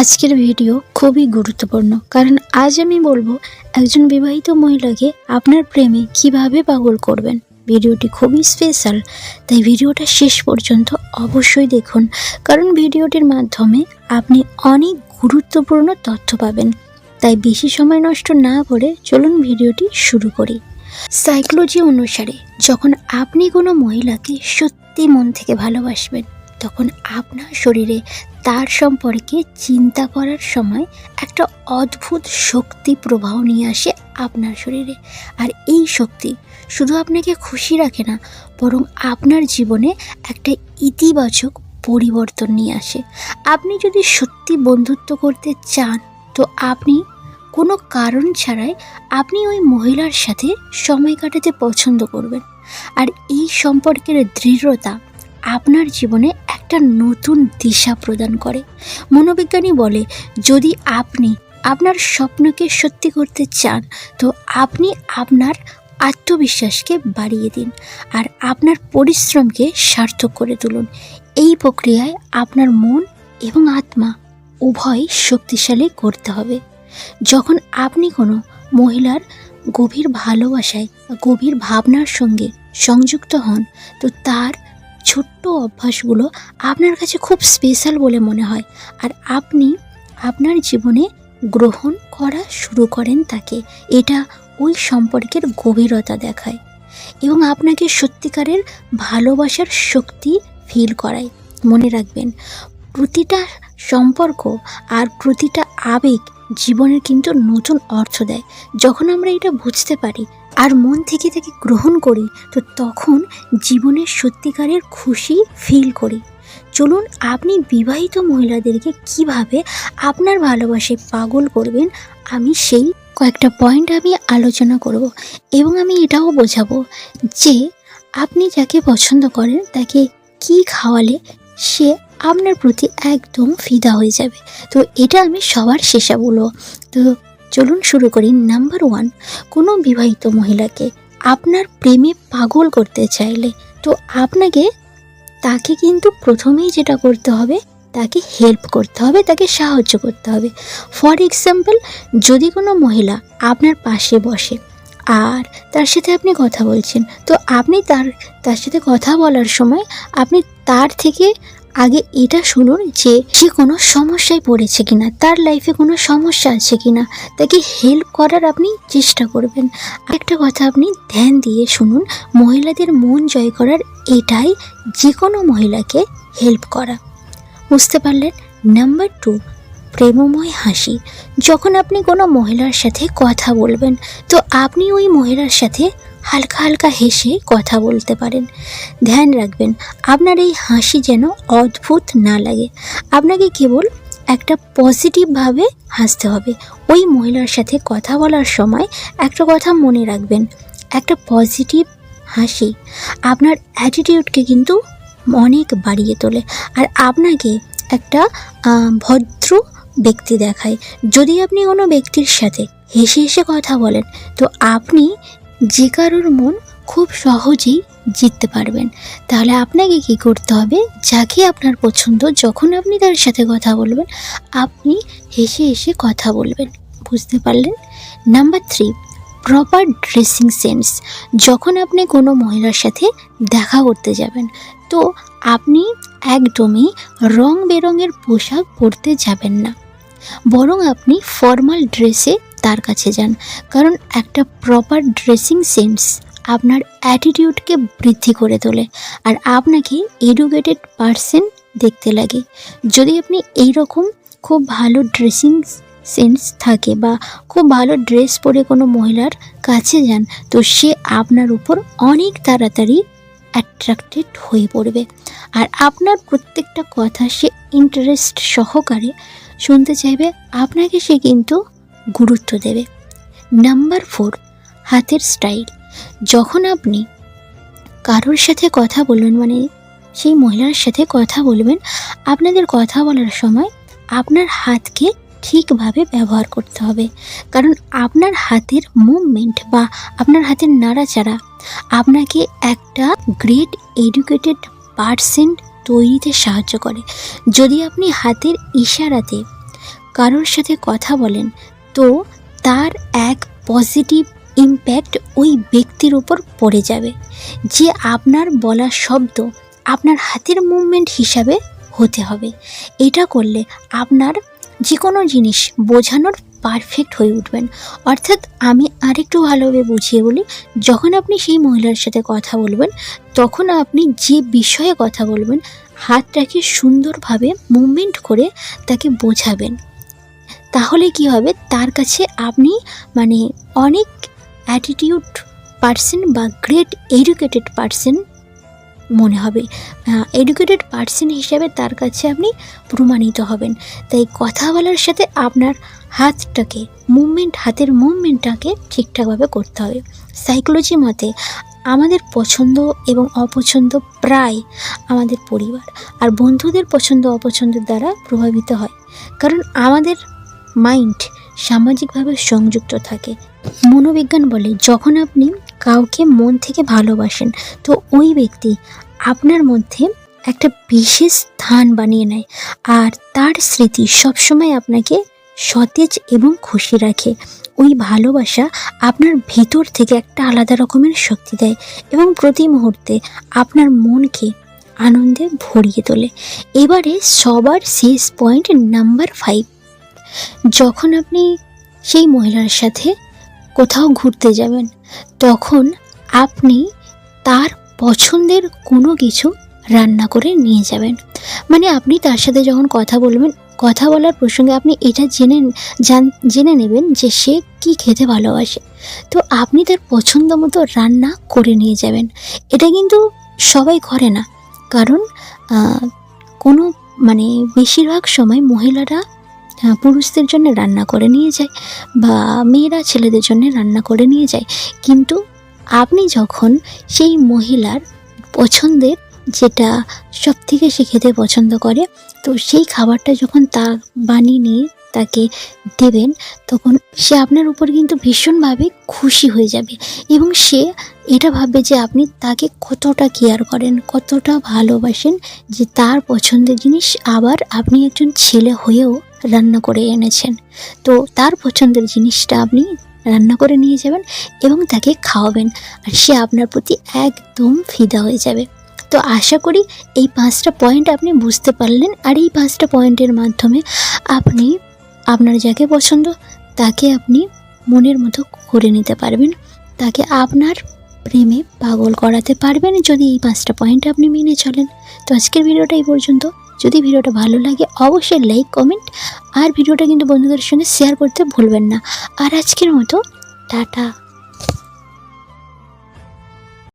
আজকের ভিডিও খুবই গুরুত্বপূর্ণ। কারণ আজ আমি বলব, একজন বিবাহিত মহিলাকে আপনার প্রেমে কীভাবে পাগল করবেন। ভিডিওটি খুবই স্পেশাল তাই ভিডিওটা শেষ পর্যন্ত অবশ্যই দেখুন। কারণ ভিডিওটির মাধ্যমে আপনি অনেক গুরুত্বপূর্ণ তথ্য পাবেন। তাই বেশি সময় নষ্ট না করে চলুন ভিডিওটি শুরু করি। সাইকোলজি অনুসারে, যখন আপনি কোনো মহিলাকে সত্যি মন থেকে ভালোবাসবেন, তখন আপনার শরীরে তার সম্পর্কে চিন্তা করার সময় একটা অদ্ভুত শক্তি প্রবাহ নিয়ে আসে আপনার শরীরে। আর এই শক্তি শুধু আপনাকে খুশি রাখে না, বরং আপনার জীবনে একটা ইতিবাচক পরিবর্তন নিয়ে আসে। আপনি যদি সত্যি বন্ধুত্ব করতে চান, তো আপনি কোনো কারণ ছাড়াই আপনি ওই মহিলার সাথে সময় কাটাতে পছন্দ করবেন। আর এই সম্পর্কের দৃঢ়তা আপনার জীবনে একটা নতুন দিশা প্রদান করে। মনোবিজ্ঞানী বলে, যদি আপনি আপনার স্বপ্নকে সত্যি করতে চান, তো আপনি আপনার আত্মবিশ্বাসকে বাড়িয়ে দিন আর আপনার পরিশ্রমকে সার্থক করে তুলুন। এই প্রক্রিয়ায় আপনার মন এবং আত্মা উভয় শক্তিশালী করতে হবে। যখন আপনি কোনো মহিলার গভীর ভালোবাসায়, গভীর ভাবনার সঙ্গে সংযুক্ত হন, তো তার ছোট্ট অভ্যাসগুলো আপনার কাছে খুব স্পেশাল বলে মনে হয়। আর আপনি আপনার জীবনে গ্রহণ করা শুরু করেন তাকে। এটা ওই সম্পর্কের গভীরতা দেখায় এবং আপনাকে সত্যিকারের ভালোবাসার শক্তি ফিল করায়। মনে রাখবেন, প্রতিটা সম্পর্ক আর প্রতিটা আবেগ জীবনের কিন্তু নতুন অর্থ দেয়। যখন আমরা এটা বুঝতে পারি আর মন থেকে তাকে গ্রহণ করি, তো তখন জীবনের সত্যিকারের খুশি ফিল করি। চলুন আপনি বিবাহিত মহিলাদেরকে কীভাবে আপনার ভালোবাসে পাগল করবেন, আমি সেই কয়েকটা পয়েন্ট আমি আলোচনা করব এবং আমি এটাও বোঝাবো যে আপনি যাকে পছন্দ করেন, তাকে কি খাওয়ালে সে আপনার প্রতি একদম ফিদা হয়ে যাবে। তো এটা আমি সবার শেষে বলব। তো চলুন শুরু করি নাম্বার ওয়ান। কোনো বিবাহিত মহিলাকে আপনার প্রেমে পাগল করতে চাইলে, তো আপনাকে তাকে কিন্তু প্রথমেই যেটা করতে হবে, তাকে হেল্প করতে হবে, তাকে সাহায্য করতে হবে। ফর এক্সাম্পল যদি কোনো মহিলা আপনার পাশে বসে আর তার সাথে আপনি কথা বলছেন, তো আপনি তার তার সাথে কথা বলার সময় আপনি তার থেকে আগে এটা শুনুন যে সে কোনো সমস্যায় পড়েছে কিনা, তার লাইফে কোনো সমস্যা আছে কিনা, তাকে হেল্প করার আপনি চেষ্টা করবেন। একটা কথা আপনি ধ্যান দিয়ে শুনুন, মহিলাদের মন জয় করার এটাই যে কোনো মহিলাকে হেল্প করা। বুঝতে পারলেন? নাম্বার টু প্রেমময় হাসি। যখন আপনি কোনো মহিলার সাথে কথা বলবেন, তো আপনি ওই মহিলার সাথে হালকা হালকা হেসে কথা বলতে পারেন। ধ্যান রাখবেন, আপনার এই হাসি যেন অদ্ভুত না লাগে। আপনাকে কেবল একটা পজিটিভভাবে হাসতে হবে। ওই মহিলার সাথে কথা বলার সময় একটা কথা মনে রাখবেন, একটা পজিটিভ হাসি। আপনার অ্যাটিটিউডকে কিন্তু অনেক বাড়িয়ে তোলে আর আপনাকে একটা ভদ্র ব্যক্তি দেখায়। যদি আপনি কোনো ব্যক্তির সাথে হেসে হেসে কথা বলেন, তো আপনি যে কারোর মন খুব সহজেই জিততে পারবেন। তাহলে আপনাকে কি করতে হবে? যাকে আপনার পছন্দ, যখন আপনি তার সাথে কথা বলবেন, আপনি হেসে হেসে কথা বলবেন। বুঝতে পারলেন? Number three proper dressing sense যখন আপনি কোনো মহিলার সাথে দেখা করতে যাবেন, তো আপনি একদমই রং বেরঙের পোশাক পরতে যাবেন না। বরং আপনি ফর্মাল ড্রেসে তার কাছে যান। কারণ একটা প্রপার ড্রেসিং সেন্স আপনার অ্যাটিটিউডকে বৃদ্ধি করে তোলে আর আপনাকে এডুকেটেড পারসন দেখতে লাগে। যদি আপনি এই রকম খুব ভালো ড্রেসিং সেন্স থাকে বা খুব ভালো ড্রেস পরে কোনো মহিলার কাছে যান, তো সে আপনার উপর অনেক তাড়াতাড়ি অ্যাট্রাক্টেড হয়ে পড়বে। আর আপনার প্রত্যেকটা কথা সে ইন্টারেস্ট সহকারে শুনতে চাইবে, আপনাকে সে কিন্তু গুরুত্ব দেবে। নাম্বার ফোর, হাতের স্টাইল। যখন আপনি কারোর সাথে কথা বলবেন মানে সেই মহিলার সাথে কথা বলবেন, আপনাদের কথা বলার সময় আপনার হাতকে ঠিকভাবে ব্যবহার করতে হবে। কারণ আপনার হাতের মুভমেন্ট বা আপনার হাতের নাড়াচাড়া আপনাকে একটা গ্রেট এডুকেটেড পার্সেন্ট তৈরিতে সাহায্য করে। যদি আপনি হাতের ইশারাতে কারোর সাথে কথা বলেন তো তার এক পজিটিভ ইম্প্যাক্ট ওই ব্যক্তির উপর পড়ে যাবে। যে আপনার বলা শব্দ আপনার হাতের মুভমেন্ট হিসাবে হতে হবে। এটা করলে আপনার যে কোনো জিনিস বোঝানোর পারফেক্ট হয়ে উঠবেন। অর্থাৎ আমি আরেকটু ভালোভাবে বুঝিয়ে বলি, যখন আপনি সেই মহিলার সাথে কথা বলবেন, তখন আপনি যে বিষয়ে কথা বলবেন, হাতটাকে সুন্দরভাবে মুভমেন্ট করে তাকে বোঝাবেন। তাহলে কি হবে? তার কাছে আপনি মানে অনেক অ্যাটিটিউড পার্সন বা গ্রেট এডুকেটেড পার্সন মনে হবে। এডুকেটেড পার্সন হিসাবে তার কাছে আপনি প্রমাণিত হবেন। তাই কথা বলার সাথে আপনার হাতটাকে মুভমেন্ট হাতের মুভমেন্টটাকে ঠিকঠাকভাবে করতে হবে। সাইকোলজি মতে আমাদের পছন্দ এবং অপছন্দ প্রায় আমাদের পরিবার। আর বন্ধুদের পছন্দ অপছন্দের দ্বারা প্রভাবিত হয়। কারণ আমাদের মাইন্ড সামাজিকভাবে সংযুক্ত থাকে। মনোবিজ্ঞান বলে, যখন আপনি কাউকে মন থেকে ভালোবাসেন, তো ওই ব্যক্তি আপনার মধ্যে একটা বিশেষ স্থান বানিয়ে নেয় আর তার স্মৃতি সবসময় আপনাকে সতেজ এবং খুশি রাখে। ওই ভালোবাসা আপনার ভেতর থেকে একটা আলাদা রকমের শক্তি দেয় এবং প্রতি মুহূর্তে আপনার মনকে আনন্দে ভরিয়ে তোলে। এবারে সবার শেষ পয়েন্ট নাম্বার ফাইভ যখন আপনি সেই মহিলার সাথে কোথাও ঘুরতে যাবেন, তখন আপনি তার পছন্দের কোনো কিছু রান্না করে নিয়ে যাবেন। মানে আপনি তার সাথে যখন কথা বলবেন, কথা বলার প্রসঙ্গে আপনি এটা জেনে জান, জেনে নেবেন যে সে কি খেতে ভালোবাসে। তো আপনি তার পছন্দ মতো রান্না করে নিয়ে যাবেন। এটা কিন্তু সবাই করে না। কারণ কোনো মানে বেশিরভাগ সময় মহিলারা পুরুষদের জন্য রান্না করে নিয়ে যায় বা মেয়েরা ছেলেদের জন্য রান্না করে নিয়ে যায়। কিন্তু আপনি যখন সেই মহিলার পছন্দের যেটা সব থেকে সে খেতে পছন্দ করে, তো সেই খাবারটা যখন তা বানিয়ে নিয়ে তাকে দেবেন, তখন সে আপনার উপর কিন্তু ভীষণভাবে খুশি হয়ে যাবে এবং সে এটা ভাববে যে আপনি তাকে কতটা কেয়ার করেন, কতটা ভালোবাসেন যে তার পছন্দের জিনিস আবার আপনি একজন ছেলে হয়েও রান্না করে এনেছেন। তো তার পছন্দের জিনিসটা আপনি রান্না করে নিয়ে যাবেন এবং তাকে খাওয়াবেন আর সে আপনার প্রতি একদম ফিদা হয়ে যাবে। তো আশা করি এই পাঁচটা পয়েন্ট আপনি বুঝতে পারলেন আর এই পাঁচটা পয়েন্টের মাধ্যমে আপনি, আপনার যাকে পছন্দ তাকে আপনি মনের মতো করে নিতে পারবেন। তাকে আপনার প্রেমে পাগল করাতে পারবেন যদি এই পাঁচটা পয়েন্ট আপনি মেনে চলেন। তো আজকের ভিডিওটা এই পর্যন্ত। যদি ভিডিওটা ভালো লাগে, অবশ্যই লাইক কমেন্ট আর ভিডিওটা কিন্তু বন্ধুদের সঙ্গে শেয়ার করতে ভুলবেন না। আর আজকের মতো, টাটা।